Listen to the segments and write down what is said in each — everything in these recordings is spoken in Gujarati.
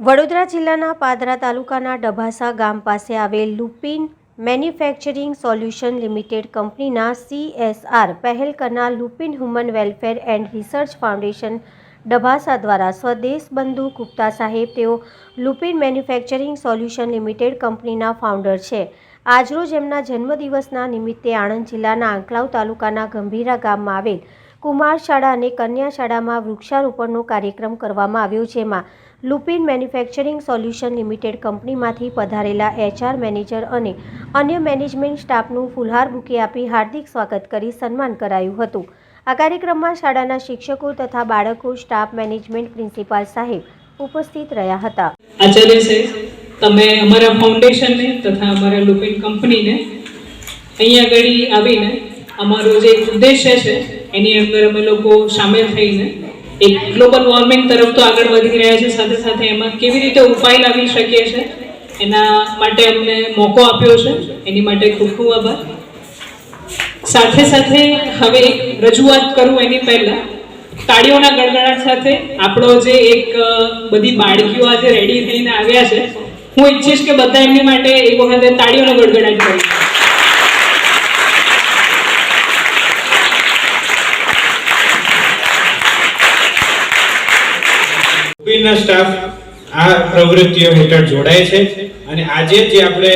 વડોદરા જિલ્લાના પાદરા તાલુકાના ડભાસા ગામ પાસે આવેલ લુપિન મેન્યુફેક્ચરિંગ સોલ્યુશન લિમિટેડ કંપનીના સીએસઆર પહેલ કરનાર Lupin human welfare and research foundation Dabhasa દ્વારા સ્વદેશ બંધુ ગુપ્તા સાહેબ તેઓ લુપિન મેન્યુફેક્ચરિંગ સોલ્યુશન લિમિટેડ કંપનીના ફાઉન્ડર છે. આજરોજ એમના જન્મદિવસના નિમિત્તે આણંદ જિલ્લાના આંકલાવ તાલુકાના ગંભીરા ગામમાં આવેલ કુમાર શાળા અને કન્યા શાળામાં વૃક્ષારોપણનો કાર્યક્રમ કરવામાં આવ્યો, જેમાં લુપિન મેન્યુફેક્ચરિંગ સોલ્યુશન લિમિટેડ કંપનીમાંથી પધારેલા એચઆર મેનેજર અને અન્ય મેનેજમેન્ટ સ્ટાફનું ફુલહાર બુકે આપી હાર્દિક સ્વાગત કરી સન્માન કરાયું હતું. આ કાર્યક્રમમાં શાળાના શિક્ષકો તથા બાળકો, સ્ટાફ મેનેજમેન્ટ પ્રિન્સિપાલ સાહેબ ઉપસ્થિત રહ્યા હતા. તમે અમારા ફાઉન્ડેશનને તથા અમારા લુપિન કંપનીને અહીંયા આગળ આવીને અમારો જે ઉદ્દેશ્ય છે, એની અંદર અમે લોકો સામેલ થઈને એક ગ્લોબલ વોર્મિંગ તરફ તો આગળ વધી રહ્યા છે. સાથે સાથે એમાં કેવી રીતે ઉપાય લાવી શકીએ છે? એના માટે અમને મોકો આપ્યો છે. એની માટે ખૂબ ખૂબ આભાર. સાથે સાથે હવે એક રજૂઆત કરું એની પહેલા. તાળીઓના ગડગડાટ સાથે આપણો જે એક બધી બાળકીઓ આજે રેડી થઈને આવ્યા છે. હું ઈચ્છીશ કે બધા એમની માટે એક વખતે તાળીઓનો ગડગડાટ કરીએ યુપીના સ્ટાફ આ પ્રવૃત્તિઓ હેઠળ જોડાય છે અને આજે જે આપણે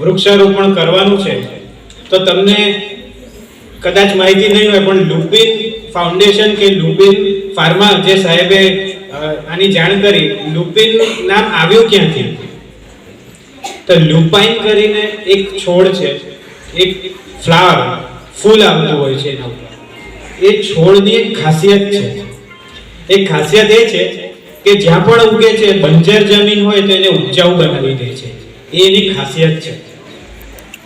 વૃક્ષારોપણ કરવાનું છે, તો તમને કદાચ માહિતી નહીં હોય, પણ લુપિન ફાઉન્ડેશન કે લુપિન ફાર્મા જે સાહેબે આની જાણ કરી, લુપિન નામ આવ્યું ક્યાંથી? તો લુપાઇન કરીને એક છોડ છે, એક ફ્લાવર, ફૂલ આવતું હોય છે એના ઉપર. એ છોડની એક ખાસિયત છે. એક ખાસિયત એ છે કે જ્યાં પણ ઉગે છે, બંજર જમીન હોય તો એને ઉપજાઉ બનાવી દે છે. એ એની ખાસિયત છે.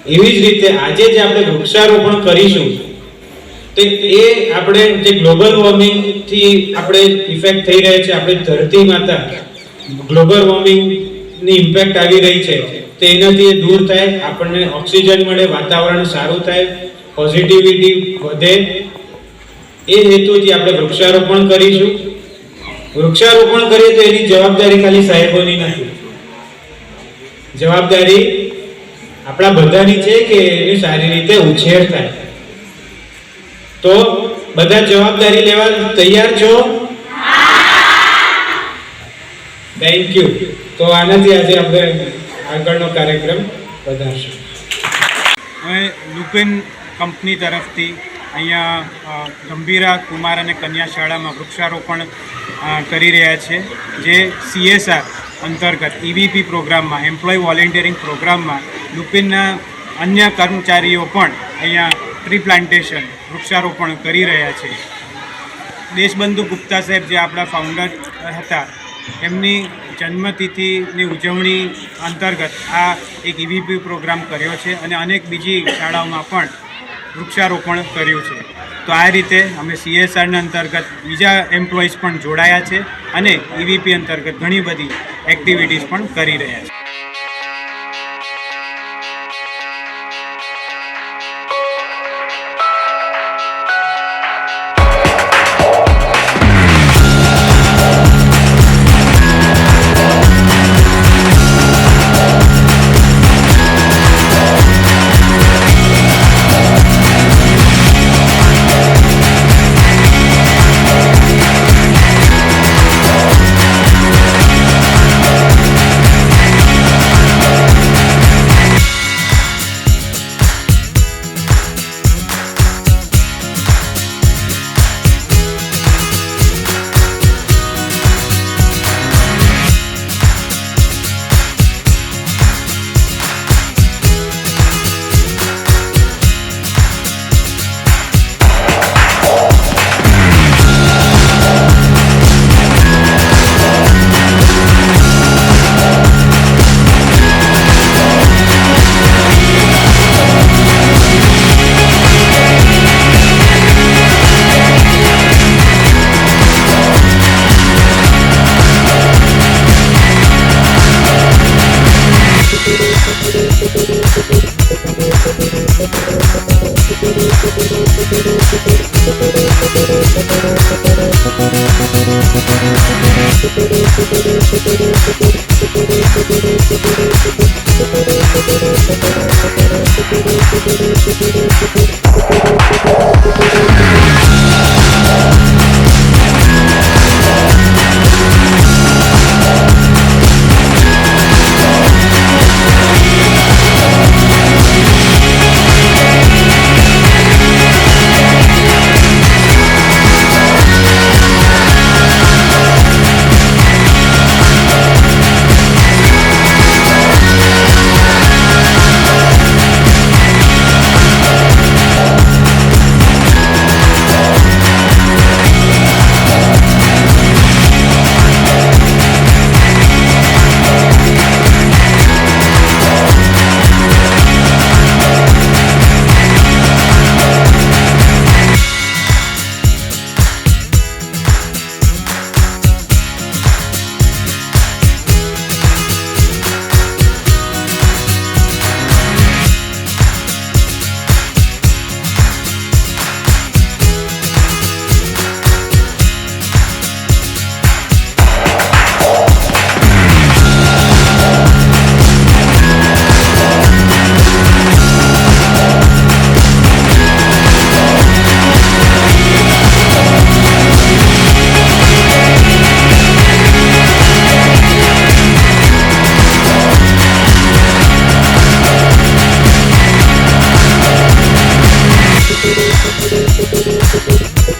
એવી જ રીતે આજે જે આપણે વૃક્ષારોપણ કરીશું, તો એ આપણે જે ગ્લોબલ વોર્મિંગથી આપણે ઇફેક્ટ થઈ રહી છે, આપણે ધરતી માતા, ગ્લોબલ વોર્મિંગની ઇમ્પેક્ટ આવી રહી છે, તો એનાથી એ દૂર થાય, આપણને ઓક્સિજન મળે, વાતાવરણ સારું થાય, પોઝિટિવિટી વધે. એ હેતુથી આપણે વૃક્ષારોપણ કરીશું. વૃક્ષારોપણ કરીએ તો એની જવાબદારી ખાલી સાહેબોની નથી. જવાબદારી આપણા બધાની છે કે એની સારી રીતે ઉછેર થાય. તો બધા જવાબદારી લેવા તૈયાર છો? થેન્ક યુ તો આનાથી આજે આપણે આગળનો કાર્યક્રમ વધારશું. અમે લુપિન કંપની તરફથી અહીંયા ગંભીરા કુમાર અને કન્યા શાળામાં વૃક્ષારોપણ કરી રહ્યા છે, જે સીએસઆર અંતર્ગત ઈવીપી પ્રોગ્રામમાં એમ્પ્લોય વોલેન્ટિયરિંગ પ્રોગ્રામમાં લુપિનના અન્ય કર્મચારીઓ પણ અહીંયા ટ્રી પ્લાન્ટેશન વૃક્ષારોપણ કરી રહ્યા છે. દેશબંધુ ગુપ્તા સાહેબ જે આપણા ફાઉન્ડર હતા, એમની જન્મતિથિની ઉજવણી અંતર્ગત આ એક ઈવીપી પ્રોગ્રામ કર્યો છે અને અનેક બીજી શાળાઓમાં પણ વૃક્ષારોપણ કર્યું છે. તો આ રીતે અમે સીએસઆરના અંતર્ગત બીજા એમ્પ્લોઈઝ પણ જોડાયા છે અને ઈવીપી અંતર્ગત ઘણી બધી એક્ટિવિટીઝ પણ કરી રહ્યા છે.